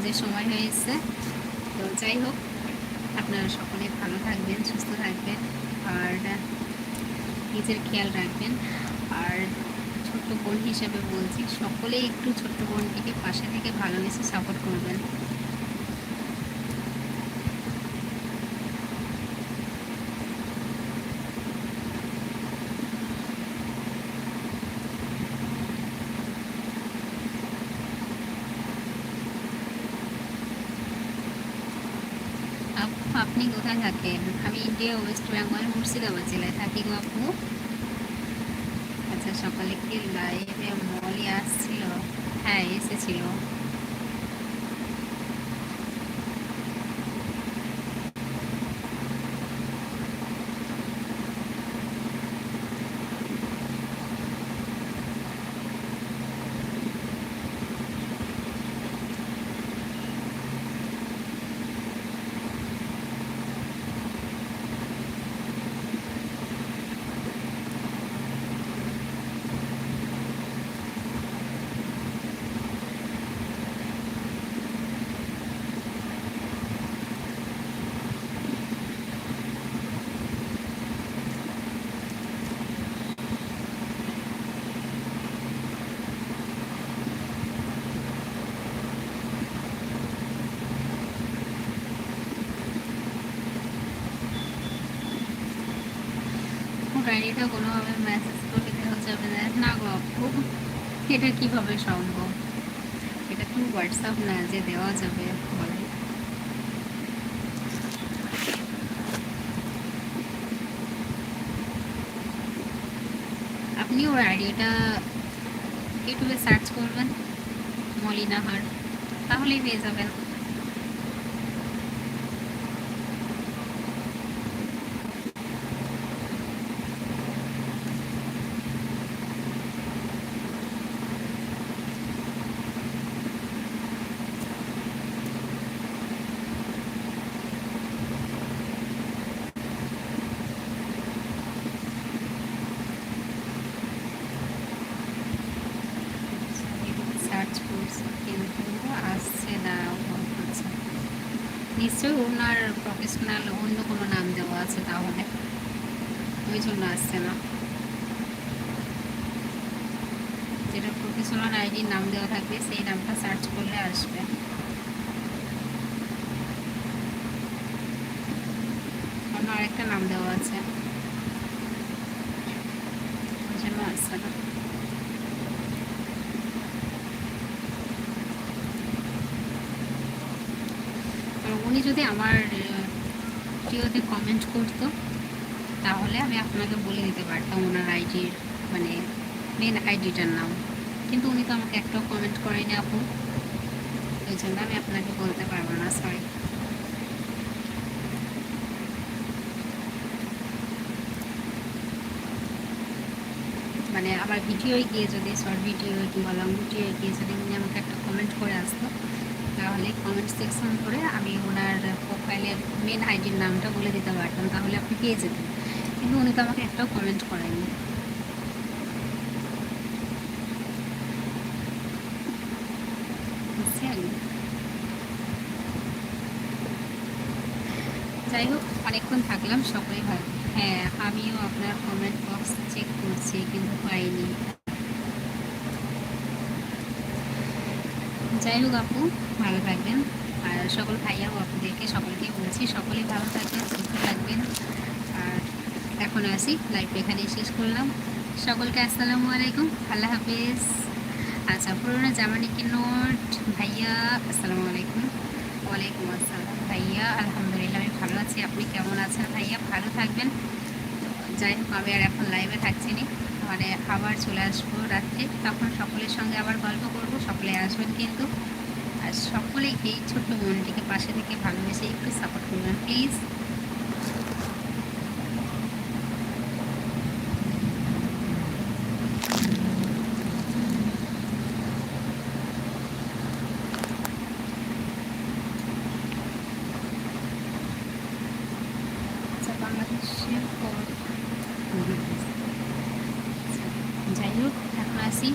নামাজের সময় হয়ে এসছে তো যাই হোক, আপনারা সকলে ভালো থাকবেন, সুস্থ থাকবেন, আর নিজের খেয়াল রাখবেন। আর ছোট্ট বোন হিসেবে বলছি, সকলেই একটু ছোট্ট বোনটিকে পাশে থেকে ভালোবেসে সাপোর্ট করবেন আপু আপনি কোথায় থাকেন আমি ইন্ডিয়া, ওয়েস্ট বেঙ্গল, মুর্শিদাবাদ জেলায় থাকি গো আপু। আচ্ছা সকালে কি লাইভে মলি আসছিল? হ্যাঁ এসেছিল। ডায়েরিটা কোনোভাবে মেসেজ করে দেওয়া যাবে না গো আপু, এটা কীভাবে সম্ভব? এটা তো হোয়াটসঅ্যাপ না যে দেওয়া যাবে আপনি ওর আইডিটা ইউটিউবে সার্চ করবেন মলিনাহার তাহলেই পেয়ে যাবেন। করছি কিন্তু আসছে না নিশ্চয়ই ওনার প্রফেশনাল অন্য কোনো নাম দেওয়া আছে তাহলে ওই জন্য আসছে না যেটা প্রফেশনাল আইডির নাম দেওয়া থাকবে সেই নামটা সার্চ করলে আসবে অন্য আরেকটা নাম দেওয়া আছে ওই জন্য আসছে না উনি যদি আমার ভিডিওতে কমেন্ট করতো, তাহলে আমি আপনাকে বলে দিতে পারতাম ওনার আইডির মানে মেন আইডিটার নাম। কিন্তু উনি তো আমাকে একটাও কমেন্ট করেনি আপু। ওই জন্য আমি আপনাকে বলতে পারব না সরি মানে আবার ভিডিওয় গিয়ে যদি শর্ট ভিডিও কিংবা লং ভিডিও গিয়ে যদি উনি আমাকে একটা কমেন্ট করে আসতো তাহলে কমেন্ট সেকশন করে আমি ওনার প্রোফাইলের মেন আইডির নামটা বলে দিতে পারতাম, তাহলে আপনি পেয়ে যেতেন। কিন্তু উনি তো আমাকে একটাও কমেন্ট করেননি। যাই হোক, অনেকক্ষণ থাকলাম, সকলেই ভালো হ্যাঁ আমিও আপনার কমেন্ট বক্স চেক করছি, কিন্তু পাইনি। যাই হোক আপু, ভালো থাকবেন। আর সকল ভাইয়া ও আপুদেরকে সকলকেই বলছি সকলেই ভালো থাকবেন, সুস্থ থাকবেন। আর এখন আসি লাইভ এখানেই শেষ করলাম। সকলকে আসসালামু আলাইকুম, আল্লাহ হাফিজ। আচ্ছা পুরোনো জামানি কি নোট। ভাইয়া, আসসালামু আলাইকুম। ওয়ালাইকুম আসসালাম। ভাইয়া, আলহামদুলিল্লাহ, আমি ভালো আছি। আপনি কেমন আছেন ভাইয়া? ভালো থাকবেন। যাই হোক, আমি আর এখন লাইভে থাকছি না। মানে আবার চলে আসব রাত্রে। তখন সকলের সঙ্গে আবার গল্প করব, সকলে আসবেন কিন্তু। আর সকলে এই ছোট্ট মনটিকে পাশে থেকে ভালোবেসে একটু সাপোর্ট করবেন প্লিজ Thank you. อย่าลืมทักมาสิ